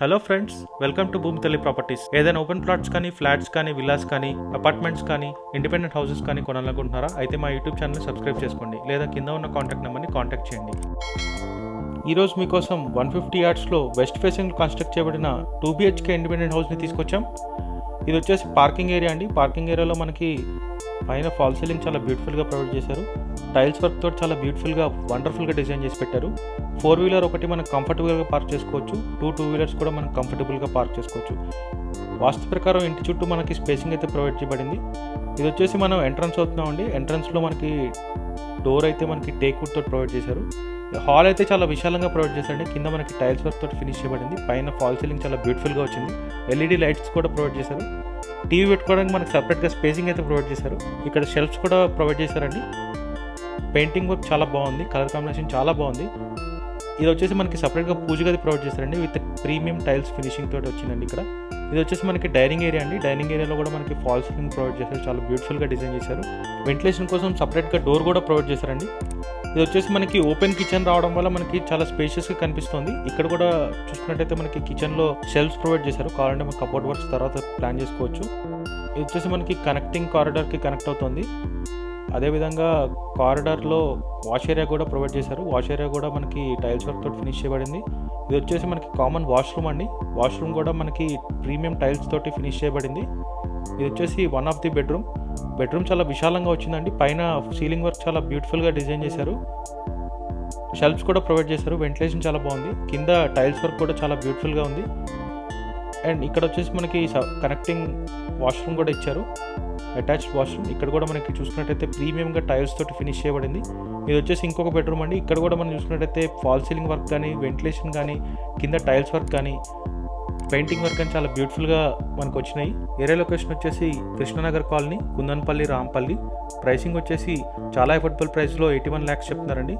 Hello friends welcome to భూమి Thalli properties ఏదైనా open plots కానీ ఫ్లాట్స్ కానీ విల్లాస్ కానీ అపార్ట్మెంట్స్ కానీ ఇండిపెండెంట్ హౌసెస్ కానీ కొనాలనుకుంటున్నారా? అయితే మా యూట్యూబ్ ఛానల్ సబ్స్క్రైబ్ చేసుకోండి. లేదా కింద ఉన్న కాంటాక్ట్ నెంబర్ని కాంటాక్ట్ చేయండి. ఈరోజు మీకోసం వన్ ఫిఫ్టీ యార్డ్స్లో వెస్ట్ ఫేసింగ్ కన్స్ట్రక్ట్ చేయబడిన టూ బిహెచ్కే ఇండిపెండెంట్ హౌస్ని తీసుకొచ్చాం. ఇది వచ్చేసి పార్కింగ్ ఏరియా అండి. పార్కింగ్ ఏరియాలో మనకి పైన ఫాల్ సీలింగ్ చాలా బ్యూటిఫుల్గా ప్రొవైడ్ చేశారు. టైల్స్ వర్క్ తోటి చాలా బ్యూటిఫుల్గా వండర్ఫుల్గా డిజైన్ చేసి పెట్టారు. ఫోర్ వీలర్ ఒకటి మనం కంఫర్టబుల్గా పార్క్ చేసుకోవచ్చు. టూ టూ వీలర్స్ కూడా మనం కంఫర్టబుల్గా పార్క్ చేసుకోవచ్చు. వాస్తు ప్రకారం ఇంటి చుట్టూ మనకి స్పేసింగ్ అయితే ప్రొవైడ్ చేయబడింది. ఇది వచ్చేసి మనం ఎంట్రన్స్ అవుతున్నామండి. ఎంట్రన్స్లో మనకి డోర్ అయితే మనకి టేక్ వుడ్ తోటి ప్రొవైడ్ చేశారు. హాల్ అయితే చాలా విశాలంగా ప్రొవైడ్ చేశారండి. కింద మనకి టైల్స్ వర్క్ తోటి ఫినిష్ చేయబడింది. పైన ఫాల్ సీలింగ్ చాలా బ్యూటిఫుల్గా వచ్చింది. ఎల్ఈడి లైట్స్ కూడా ప్రొవైడ్ చేశారు. టీవీ పెట్టుకోవడానికి మనకి సపరేట్గా స్పేసింగ్ అయితే ప్రొవైడ్ చేశారు. ఇక్కడ షెల్ఫ్స్ కూడా ప్రొవైడ్ చేశారండి. పెయింటింగ్ వర్క్ చాలా బాగుంది. కలర్ కాంబినేషన్ చాలా బాగుంది. ఇది వచ్చేసి మనకి సపరేట్గా పూజ గది ప్రొవైడ్ చేశారండి. విత్ ప్రీమియం టైల్స్ ఫినిషింగ్ తోటి వచ్చిందండి ఇక్కడ. ఇది వచ్చేసి మనకి డైనింగ్ ఏరియా అండి. డైనింగ్ ఏరియాలో కూడా మనకి ఫాల్ సీలింగ్ ప్రొవైడ్ చేశారు. చాలా బ్యూటిఫుల్గా డిజైన్ చేశారు. వెంటిలేషన్ కోసం సపరేట్గా డోర్ కూడా ప్రొవైడ్ చేశారండి. ఇది వచ్చేసి మనకి ఓపెన్ కిచెన్ రావడం వల్ల మనకి చాలా స్పేషియస్గా కనిపిస్తుంది. ఇక్కడ కూడా చూసుకున్నట్టయితే మనకి కిచెన్లో షెల్ఫ్స్ ప్రొవైడ్ చేశారు. కావాలంటే మనకి కబోర్డ్ వర్క్స్ తర్వాత ప్లాన్ చేసుకోవచ్చు. ఇది వచ్చేసి మనకి కనెక్టింగ్ కారిడార్కి కనెక్ట్ అవుతుంది. అదేవిధంగా కారిడార్లో వాష్ ఏరియా కూడా ప్రొవైడ్ చేశారు. వాష్ ఏరియా కూడా మనకి టైల్స్ వర్క్ తోటి ఫినిష్ చేయబడింది. ఇది వచ్చేసి మనకి కామన్ వాష్రూమ్ అండి. వాష్రూమ్ కూడా మనకి ప్రీమియం టైల్స్ తోటి ఫినిష్ చేయబడింది. ఇది వచ్చేసి one of the bedroom bedroom చాలా విశాలంగా వచ్చిందండి. పైన సీలింగ్ వర్క్ చాలా బ్యూటిఫుల్గా డిజైన్ చేశారు. షెల్ఫ్స్ కూడా ప్రొవైడ్ చేశారు. వెంటిలేషన్ చాలా బాగుంది. కింద టైల్స్ వర్క్ కూడా చాలా బ్యూటిఫుల్గా ఉంది. అండ్ ఇక్కడ వచ్చేసి మనకి కనెక్టింగ్ వాష్రూమ్ కూడా ఇచ్చారు. Attached washroom. ఇక్కడ కూడా మనకి చూసుకున్నట్టయితే ప్రీమియంగా టైల్స్ తోటి ఫినిష్ చేయబడింది. ఇది వచ్చేసి ఇంకొక బెడ్రూమ్ అండి. ఇక్కడ కూడా మనం చూసుకున్నట్టయితే ఫాల్ సీలింగ్ వర్క్ కానీ వెంటిలేషన్ కానీ కింద టైల్స్ వర్క్ కానీ పెయింటింగ్ వర్క్ అని చాలా బ్యూటిఫుల్గా మనకు వచ్చినాయి ఏరియా లొకేషన్ వచ్చేసి కృష్ణనగర్ కాలనీ కుందన్పల్లి రాంపల్లి. ప్రైసింగ్ వచ్చేసి చాలా ఎఫర్టబుల్ ప్రైస్లో ఎయిటీ వన్ ల్యాక్స్ చెప్తున్నారండి.